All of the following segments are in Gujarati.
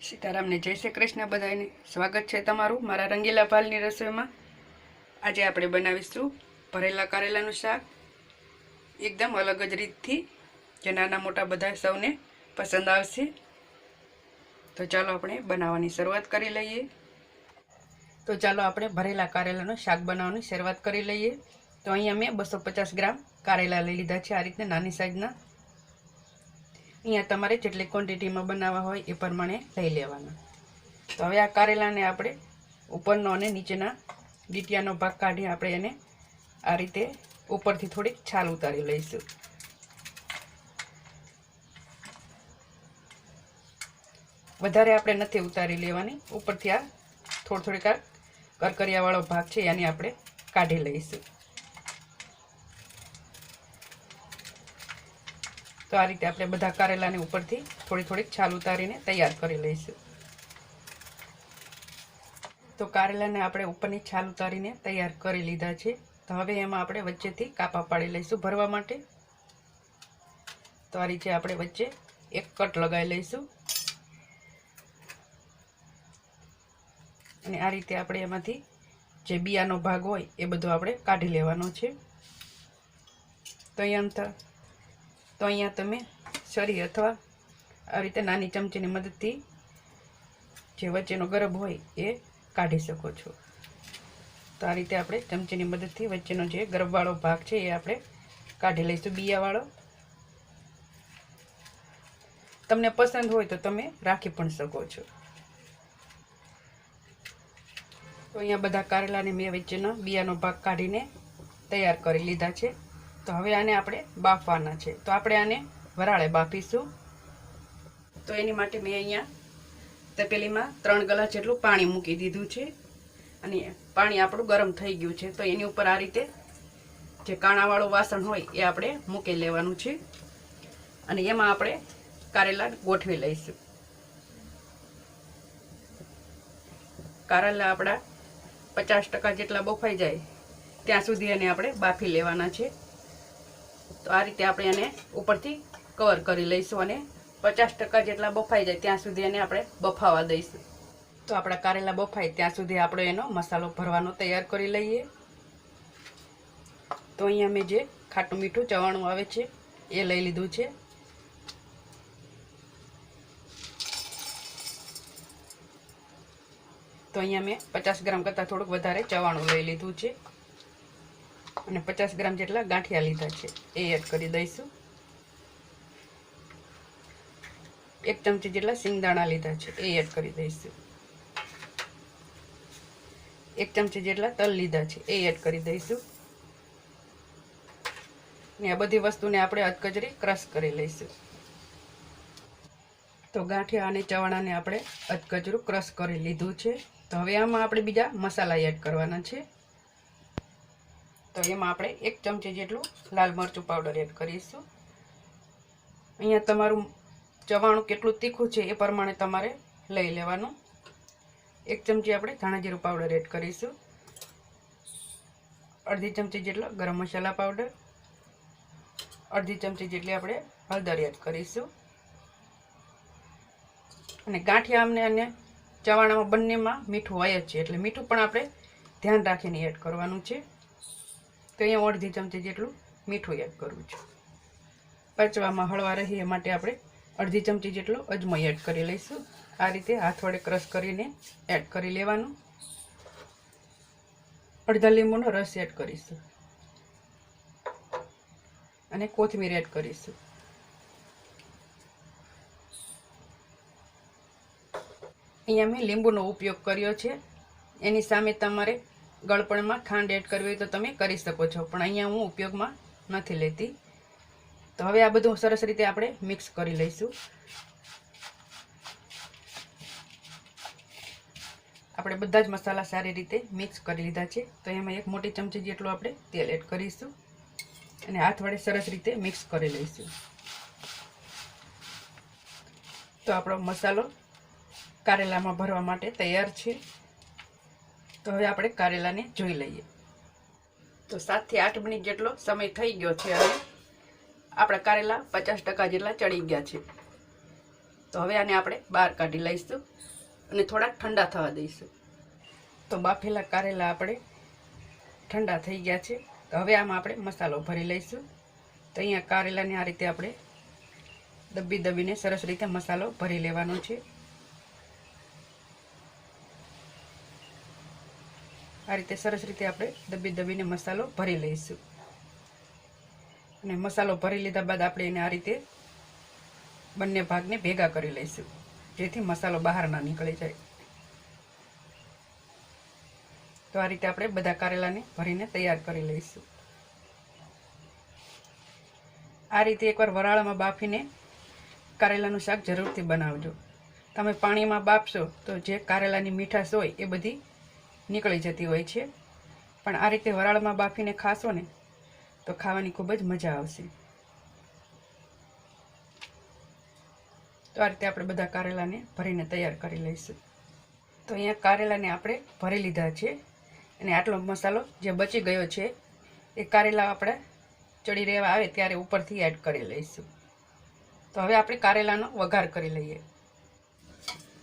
સીતારામને જય શ્રી કૃષ્ણ બધાને સ્વાગત છે તમારું મારા રંગીલા ભાલની રસોઈમાં. આજે આપણે બનાવીશું ભરેલા કારેલાનું શાક. એકદમ અલગ જ રીતથી જે નાના મોટા બધા સૌને પસંદ આવશે. તો ચાલો આપણે બનાવવાની શરૂઆત કરી લઈએ. તો ચાલો આપણે ભરેલા કારેલાનું શાક બનાવવાની શરૂઆત કરી લઈએ. તો અહીંયા મેં બસો પચાસ ગ્રામ કારેલા લઈ લીધા છે. આ રીતના નાની સાઈઝના. અહીંયા તમારે જેટલી ક્વોન્ટિટીમાં બનાવવા હોય એ પ્રમાણે લઈ લેવાના. તો હવે આ કારેલાને આપણે ઉપરનો અને નીચેના ગીટિયાનો ભાગ કાઢી આપણે એને આ રીતે ઉપરથી થોડીક છાલ ઉતારી લઈશું. વધારે આપણે નથી ઉતારી લેવાની. ઉપરથી આ થોડી થોડીક આ કરકરિયાવાળો ભાગ છે, એની આપણે કાઢી લઈશું. તો આ રીતે આપણે બધા કારેલાને ઉપરથી થોડી થોડીક છાલ ઉતારીને તૈયાર કરી લઈશું. તો કારેલાને આપણે ઉપરની છાલ ઉતારીને તૈયાર કરી લીધા છે. તો હવે એમાં આપણે વચ્ચેથી કાપા પાડી લઈશું ભરવા માટે. તો આ રીતે આપણે વચ્ચે એક કટ લગાવી લઈશું. અને આ રીતે આપણે એમાંથી જે બિયાનો ભાગ હોય એ બધો આપણે કાઢી લેવાનો છે. તો અહીંયા તો અહીંયા તમે છરી અથવા આ રીતે નાની ચમચીની મદદથી જે વચ્ચેનો ગરબ હોય એ કાઢી શકો છો. તો આ રીતે આપણે ચમચીની મદદથી વચ્ચેનો જે ગરબવાળો ભાગ છે એ આપણે કાઢી લઈશું, બિયાવાળો. તમને પસંદ હોય તો તમે રાખી પણ શકો છો. તો અહીંયા બધા કારેલાને મેં વચ્ચેનો બિયાનો ભાગ કાઢીને તૈયાર કરી લીધા છે. તો હવે આને આપણે બાફવાના છે. તો આપણે આને વરાળે બાફીશું. તો એની માટે મેં અહીંયા તપેલીમાં ત્રણ ગલાસ જેટલું પાણી મૂકી દીધું છે. અને પાણી આપણું ગરમ થઈ ગયું છે. તો એની ઉપર આ રીતે જે કાણાવાળું વાસણ હોય એ આપણે મૂકી લેવાનું છે. અને એમાં આપણે કારેલા ગોઠવી લઈશું. કારેલા આપણા પચાસ ટકા જેટલા બફાઈ જાય, ત્યાં સુધી એને આપણે બાફી લેવાના છે. તો આ રીતે આપણે એને ઉપરથી કવર કરી લઈશું અને પચાસ ટકા જેટલા બફાઈ જાય ત્યાં સુધી એને આપણે બફાવા દઈશું. તો આપણા કારેલા બફાય ત્યાં સુધી આપણે એનો મસાલો ભરવાનો તૈયાર કરી લઈએ. તો અહીંયા મેં જે ખાટું મીઠું ચવાણું આવે છે, એ લઈ લીધું છે. તો અહીંયા મેં પચાસ ગ્રામ કરતાં થોડુંક વધારે ચવાણું લઈ લીધું છે. અને પચાસ ગ્રામ જેટલા ગાંઠિયા લીધા છે. એ એડ કરી દઈશું. એક ચમચી જેટલા સિંગદાણા લીધા છે, એ એડ કરી દઈશું. એક ચમચી જેટલા તલ લીધા છે, એ એડ કરી દઈશું. ને આ બધી વસ્તુને આપણે અધકચરી ક્રશ કરી લઈશું. તો ગાંઠિયા અને ચવાણાને આપણે અધકચરું ક્રશ કરી લીધું છે. તો હવે આમાં આપણે બીજા મસાલા એડ કરવાના છે. તો એમાં આપણે એક ચમચી જેટલું લાલ મરચું પાવડર એડ કરીશું. અહીંયા તમારું ચવાણું કેટલું તીખું છે એ પ્રમાણે તમારે લઈ લેવાનું. એક ચમચી આપણે ધાણા જીરું પાવડર એડ કરીશું. અડધી ચમચી જેટલો ગરમ મસાલા પાવડર અડધી ચમચી જેટલી આપણે હળદર એડ કરીશું. અને ગાંઠિયા અમને અને ચવાણામાં બંનેમાં મીઠું હોય જ છે, એટલે મીઠું પણ આપણે ધ્યાન રાખીને એડ કરવાનું છે. તો અહીંયા અડધી ચમચી જેટલું મીઠું એડ કરવું છે. પચવામાં હળવા રહે એ માટે આપણે અડધી ચમચી જેટલો અજમો એડ કરી લઈશું. આ રીતે હાથ વડે ક્રશ કરીને એડ કરી લેવાનું. અડધા લીંબુનો રસ એડ કરીશું. અને કોથમીર એડ કરીશું. અહીંયા મેં લીંબુનો ઉપયોગ કર્યો છે. એની સામે તમારે ગળપણમાં ખાંડ એડ કરવી હોય તો તમે કરી શકો છો. પણ અહીંયા હું ઉપયોગમાં નથી લેતી. તો હવે આ બધું સરસ રીતે આપણે મિક્સ કરી લઈશું. આપણે બધા જ મસાલા સારી રીતે મિક્સ કરી લીધા છે. તો એમાં એક મોટી ચમચી જેટલું આપણે તેલ એડ કરીશું. અને હાથ વડે સરસ રીતે મિક્સ કરી લઈશું. તો આપણો મસાલો કારેલામાં ભરવા માટે તૈયાર છે. તો હવે આપણે કારેલાને જોઈ લઈએ. તો સાતથી આઠ મિનિટ જેટલો સમય થઈ ગયો છે હવે. આપણા કારેલા પચાસ ટકા જેટલા ચડી ગયા છે. તો હવે આને આપણે બહાર કાઢી લઈશું અને થોડાક ઠંડા થવા દઈશું. તો બાફેલા કારેલા આપણે ઠંડા થઈ ગયા છે. તો હવે આમાં આપણે મસાલો ભરી લઈશું. તો અહીંયા કારેલાને આ રીતે આપણે દબી દબીને સરસ રીતે મસાલો ભરી લેવાનો છે. આ રીતે સરસ રીતે આપણે દબી દબીને મસાલો ભરી લઈશું. અને મસાલો ભરી લીધા બાદ આપણે એને આ રીતે બંને ભાગને ભેગા કરી લઈશું, જેથી મસાલો બહાર ના નીકળી જાય. તો આ રીતે આપણે બધા કારેલાને ભરીને તૈયાર કરી લઈશું. આ રીતે એકવાર વરાળામાં બાફીને કારેલાનું શાક જરૂરથી બનાવજો. તમે પાણીમાં બાફશો તો જે કારેલાની મીઠાશ હોય એ બધી નીકળી જતી હોય છે. પણ આ રીતે વરાળમાં બાફીને ખાશો ને, તો ખાવાની ખૂબ જ મજા આવશે. તો આ રીતે આપણે બધા કારેલાને ભરીને તૈયાર કરી લઈશું. તો અહીંયા કારેલાને આપણે ભરી લીધા છે. અને આટલો મસાલો જે બચી ગયો છે, એ કારેલા આપણે ચડી રહેવા આવે ત્યારે ઉપરથી એડ કરી લઈશું. તો હવે આપણે કારેલાનો વઘાર કરી લઈએ.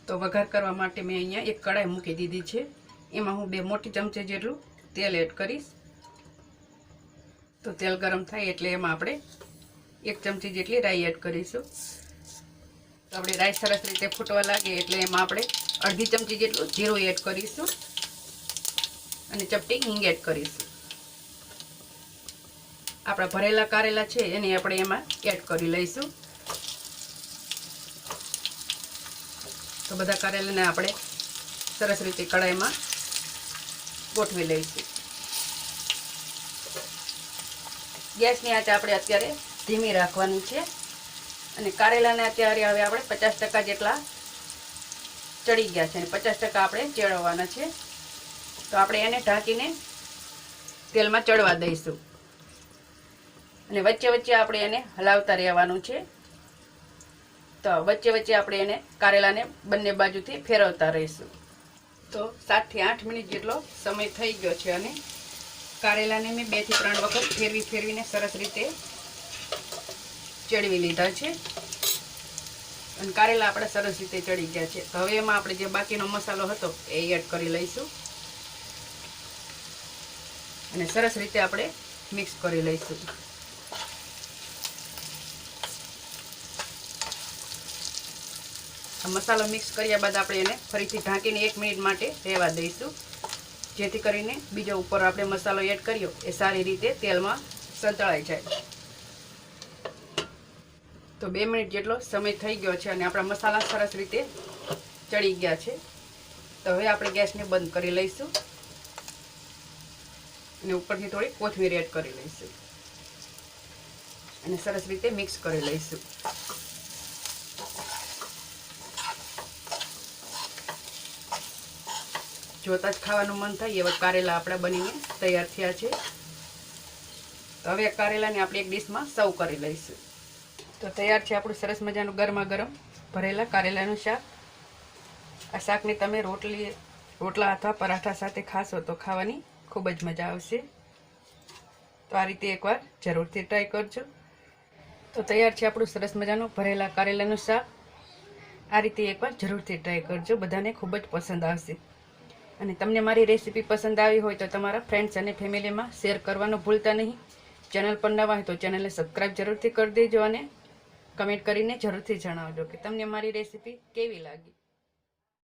તો વઘાર કરવા માટે મેં અહીંયા એક કઢાઈ મૂકી દીધી છે. એમાં હું બે મોટી ચમચી જેટલું તેલ એડ કરીશ. તો તેલ ગરમ થાય એટલે એમાં આપણે એક ચમચી જેટલી રાઈ એડ કરીશું. તો આપણે રાઈ સરસ રીતે ફૂટવા લાગે એટલે એમાં આપણે અડધી ચમચી જેટલું જીરું એડ કરીશું અને ચપટી હિંગ એડ કરીશું. આપણા ભરેલા કારેલા છે એને આપણે એમાં એડ કરી લઈશું. તો બધા કારેલાને આપણે સરસ રીતે કડાઈમાં ગોઠવી લઈશું. ગેસની આંચ આપણે અત્યારે ધીમી રાખવાની છે અને કારેલાને અત્યારે હવે આપણે પચાસ ટકા જેટલા ચડી ગયા છે અને પચાસ ટકા આપણે ચડવવાના છે. તો આપણે એને ઢાંકીને તેલમાં ચડવા દઈશું. અને વચ્ચે વચ્ચે આપણે એને હલાવતા રહેવાનું છે. તો વચ્ચે વચ્ચે આપણે એને કારેલાને બંને બાજુથી ફેરવતા રહીશું. તો સાતથી આઠ મિનિટ જેટલો સમય થઈ ગયો છે અને કારેલાને મેં બેથી ત્રણ વખત ફેરવી ફેરવીને સરસ રીતે ચડવી લીધા છે. અને કારેલા આપણે સરસ રીતે ચડી ગયા છે. હવે એમાં આપણે જે બાકીનો મસાલો હતો એ એડ કરી લઈશું. અને સરસ રીતે આપણે મિક્સ કરી લઈશું. મસાલો મિક્સ કર્યા બાદ આપણે એને ફરીથી ઢાંકીને એક મિનિટ માટે રહેવા દઈશું. જેથી કરીને બીજો ઉપર આપણે મસાલો એડ કર્યો, એ સારી રીતે તેલમાં સંતળાઈ જાય. તો બે મિનિટ જેટલો સમય થઈ ગયો છે અને આપણા મસાલા સરસ રીતે ચડી ગયા છે. તો હવે આપણે ગેસને બંધ કરી લઈશું. અને ઉપરથી થોડી કોથમીર એડ કરી લઈશું. અને સરસ રીતે મિક્સ કરી લઈશું. જોતા જ ખાવાનું મન થાય, એવા કારેલા આપણા બનીને તૈયાર થયા છે. તો હવે કારેલાને આપણે એક ડીશમાં સર્વ કરી લઈશું. તો તૈયાર છે આપણું સરસ મજાનું ગરમા ગરમ ભરેલા કારેલાનું શાક. આ શાકને તમે રોટલી, રોટલા અથવા પરાઠા સાથે ખાશો તો ખાવાની ખૂબ જ મજા આવશે. તો આ રીતે એકવાર જરૂરથી ટ્રાય કરજો. તો તૈયાર છે આપણું સરસ મજાનું ભરેલા કારેલાનું શાક. આ રીતે એકવાર જરૂરથી ટ્રાય કરજો. બધાને ખૂબ જ પસંદ આવશે. અને તમને મારી રેસીપી પસંદ આવી હોય તો તમારા ફ્રેન્ડ્સ અને ફેમિલીમાં શેર કરવાનું ભૂલતા નહીં. ચેનલ પર નવા હોય તો ચેનલને સબસ્ક્રાઈબ જરૂરથી કરી દેજો અને કમેન્ટ કરીને જરૂરથી જણાવજો કે તમને મારી રેસીપી કેવી લાગી.